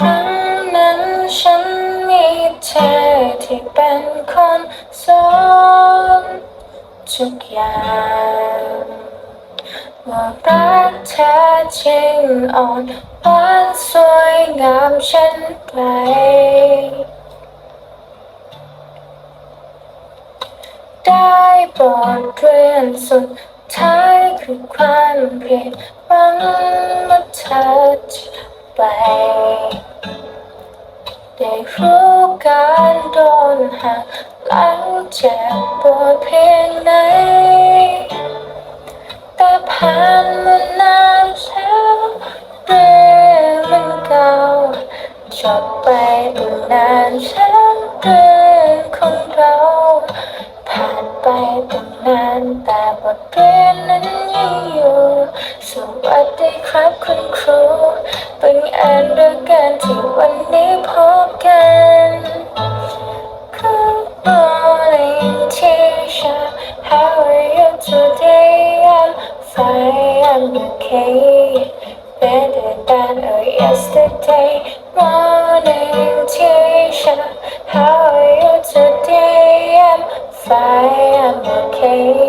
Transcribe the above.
ครั้งนั้นฉันมีเธอที่เป็นคนสอนทุกอย่างว่ารักเธอจริงอ่อนหวานสวยงามเช่นไกลได้บทเรียนสุดท้ายคือความผิดหวังเมื่อเธอจากไป รู้การโดนหักหลังเจ็บปวดเพียงไหน แต่ผ่านมานานแล้วเรื่องมันเก่าจบไปตั้งนานแล้วเรื่องของเราผ่านไปตั้งนานแต่บทเรียนนั้นยังอยู่ สวัสดีครับคุณครู บังเอิญเหลือเกินที่วันนี้พบกัน Good morning teacher how are you today I'm fine I'm okay better than yesterday morning teacher how are you today I'm fine I'm okay